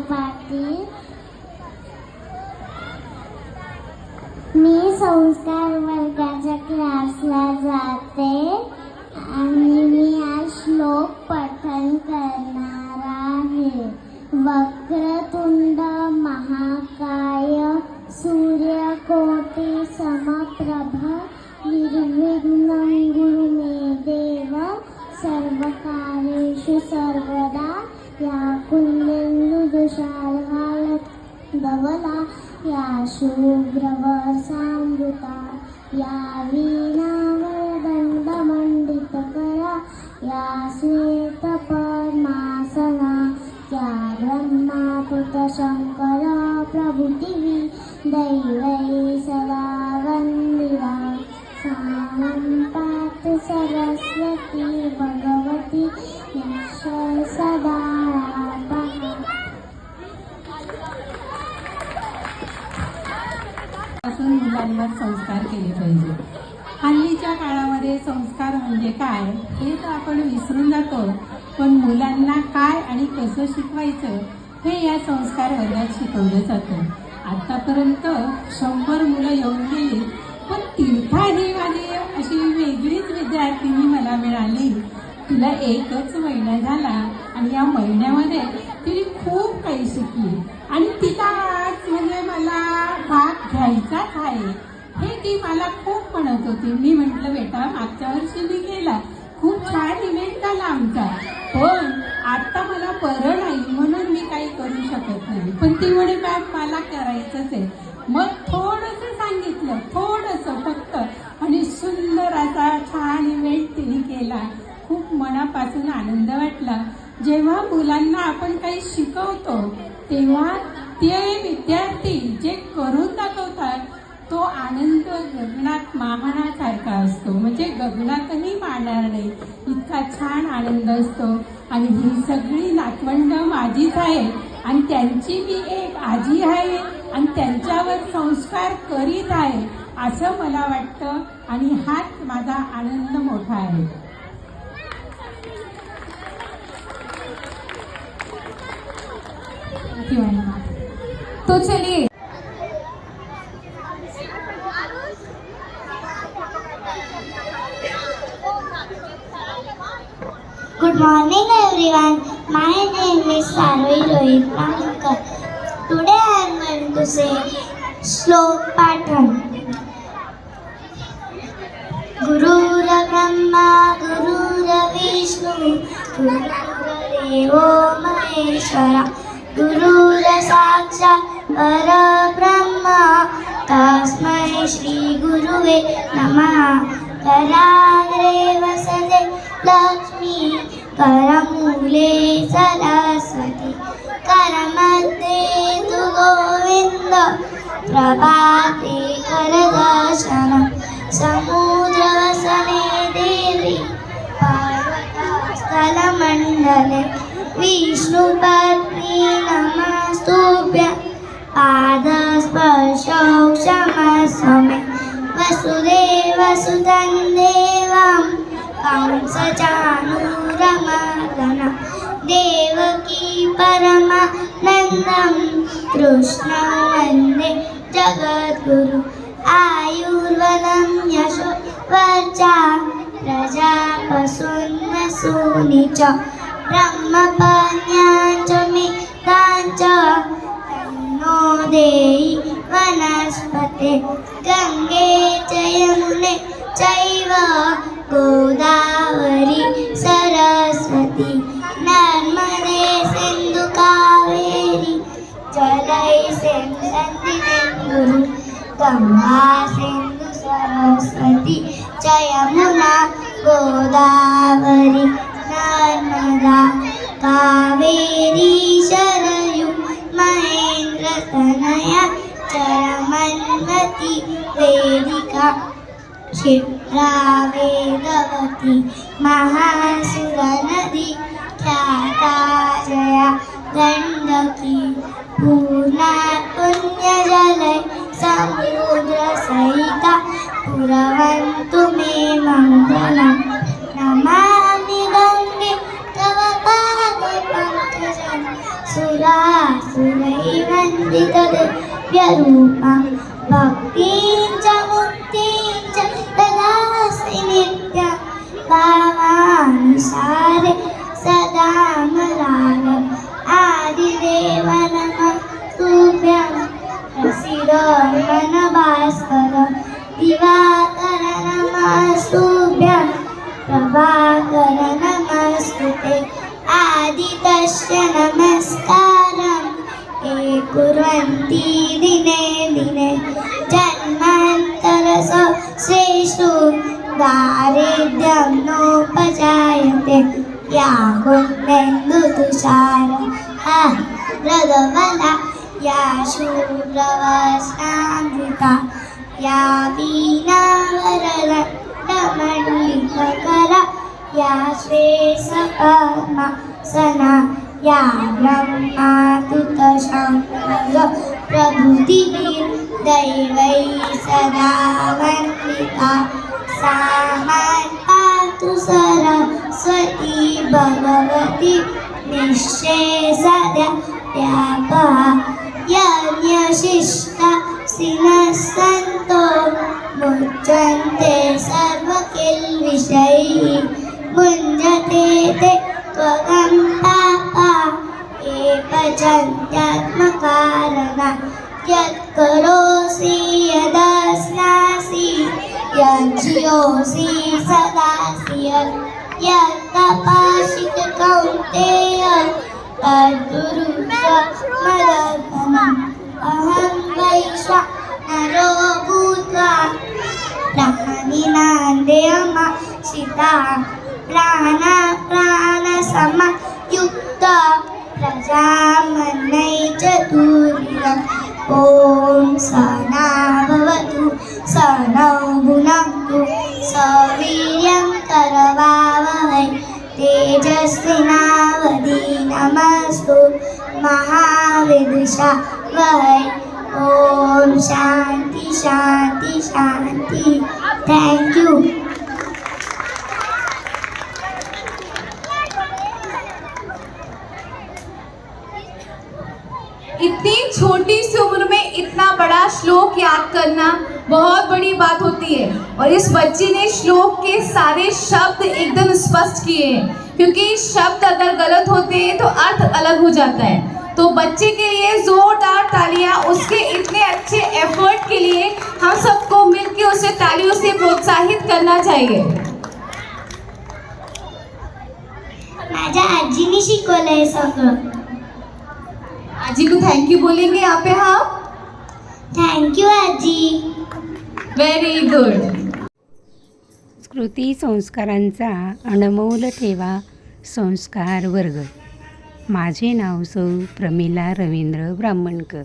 पाटील मी संस्कार वर्गाच्या क्लासला जाते आणि मी आज श्लोक पठन करणार आहे. वक्रतुंड महाकाय सूर्यकोटी समप्रभ निर्विघ्न गुरु मे देव सर्वकार्येषु सर्वदा या कुंडेन्दु धवला या शुभ्रवसामृता या वीणावरदण्डमण्डितकरा या श्वेतपद्मासना या ब्रह्मापुतशङ्कर प्रभृतिः दैवै सदा वन्दिता। सानं पातु सरस्वती भगवती सदा पासून मुलांवर संस्कार केले पाहिजे. हल्लीच्या काळामध्ये संस्कार म्हणजे काय हे तर आपण विसरून जातो पण मुलांना काय आणि कसं शिकवायचं हे या संस्कार वर्गात शिकवलं जातं. आतापर्यंत शंभर मुलं येऊन गेली पण तीर्था ही अशी वेगळीच विद्यार्थिनी मला मिळाली. तिला एकच महिना झाला आणि या महिन्यामध्ये तिने खूप काही शिकली. आणि तिला आज म्हणजे मला भाग घ्यायचाच आहे. हे ती मला खूप म्हणत होती. मी म्हटलं बेटा मागच्या वर्षी मी गेला. खूप छान इव्हेंट झाला आमचा. पण आता मला बरं नाही. म्हणून मी काही करू शकत नाही. पण ती म्हणे मॅम मला करायचंच आहे. मग थोडंसं सांगितलं. थोडंसं फक्त. आणि सुंदर असा छान इव्हेंट तिने केला. खूप मनापासून आनंद वाटला. जेव्हा मुलांना आपण काही शिकवतो तेव्हा ते विद्यार्थी जे करून दाखवतात तो आनंद गगनात माहण्यासारखा असतो. म्हणजे गगनातही मारणार नाही. इतका छान आनंद असतो. आणि ही सगळी नातवंड माझीच आहे. आणि त्यांची मी एक आजी आहे. आणि त्यांच्यावर संस्कार करीत आहे असं मला वाटतं. आणि हाच माझा आनंद मोठा आहे. तो चलिए Good morning everyone. My name is Sarvi Rohit Mankar. Today I am going to say Slok Pathan. Gurur Brahma, Gurur Vishnu, Gurur Maheshwara, Gurur Sakshat Parabrahma, तस्मै Shri Guruve कराग्रे वसते लक्ष्मी. करमूले सरस्वती. करमध्ये तु गोविन्द. प्रभाते करदर्शन. समुद्रवसने देवी. पार्वतस्थलमण्डले. विष्णुपत्नी नमस्तुभ्य पादस्पर्शौक्षमसमे वसुदेवसुतं देवं कंसचाणूरमर्दन देवकी परमानन्दं कृष्णवन्दे जगद्गुरु आयुर्वनं यशो वर्चा प्रजापशून्नसूनि च ബ്രഹ്മപാൽ ഞാൻ ചുമി തന്നോ ദേഹി വനസ്പതി ഗംഗേ ചയമുനെ ചൈവ ഗോദാവരി സരസ്വതി നർമ്മദേ സിന്ധു കാവേരി ജലൈ സിന്ധി ഗുരു ഗംഗാ സിന്ധു സരസ്വതി ചയമുന ഗോദാവരി नर्मदा कावेरी शरयु महेन्द्रतनया चरमन्वती वेदिका क्षिप्रा वेदवती महासुरनदी ख्याता जया गण्डकी पूर्णा पुण्यजलै समुद्रसहिता पुरवन्तु मे मङ्गलम् नमः। asura asura ivandita devya rupa bhakti cha mukti cha tadasi nitya bhavanusare sada marana adi devanam tubhyam prasidam manabhaskar दारिद्र्यं नोपजायते या हा हृदवला या शूद्रवस्नामृता या वीणावरदण्डमण्डितकरा या श्वेसपद्मासना या ब्रह्मातुतशङ्कर प्रभृतिर्दैवै सदा वन्दिता सामान पातु सरस्वती भगवती. निश्चेसद्या व्यापा यज्ञशिष्टा सिनः सन्तो मुच्यन्ते सर्वकिल्विषैः मुञ्जते ते त्वगं पापा. ये यदा यत्करोसि Yanchiyo si sadasiyan Yattapashika kaunteyan Padguru sa madhavanam Aham vaishya naro bhutva Brahmaninandeyama sita Prana prana sama yukta Prajamanai chaturinam Om sana bhavatu सनौनक्तु सवीर्यं करवावहै तेजस्विनावधी नमस्तु महाविदुषा वहै ॐ शांति। शान्ति शान्ति थैंक यू इतनी छोटी सी उम्र में इतना बड़ा श्लोक याद करना बहुत बड़ी बात होती है। और इस बच्चे ने श्लोक के सारे शब्द एकदम स्पष्ट किए हैं। क्योंकि शब्द अगर गलत होते हैं तो अर्थ अलग हो जाता है। तो बच्चे के लिए जोरदार तालियाँ उसके इतने अच्छे एफर्ट के लिए हम सबको मिलकर उसे तालियों से प्रोत्साहित करना चाहिए। माझ्या आजीने शिकवलंय सगळं आजी को थैंक यू बोलेंगे यहाँ पे हम थँक्यू आजी। व्हेरी गुड कृती संस्कारांचा अनमोल ठेवा संस्कार वर्ग. माझे नाव सौ प्रमिला रवींद्र ब्राह्मणकर.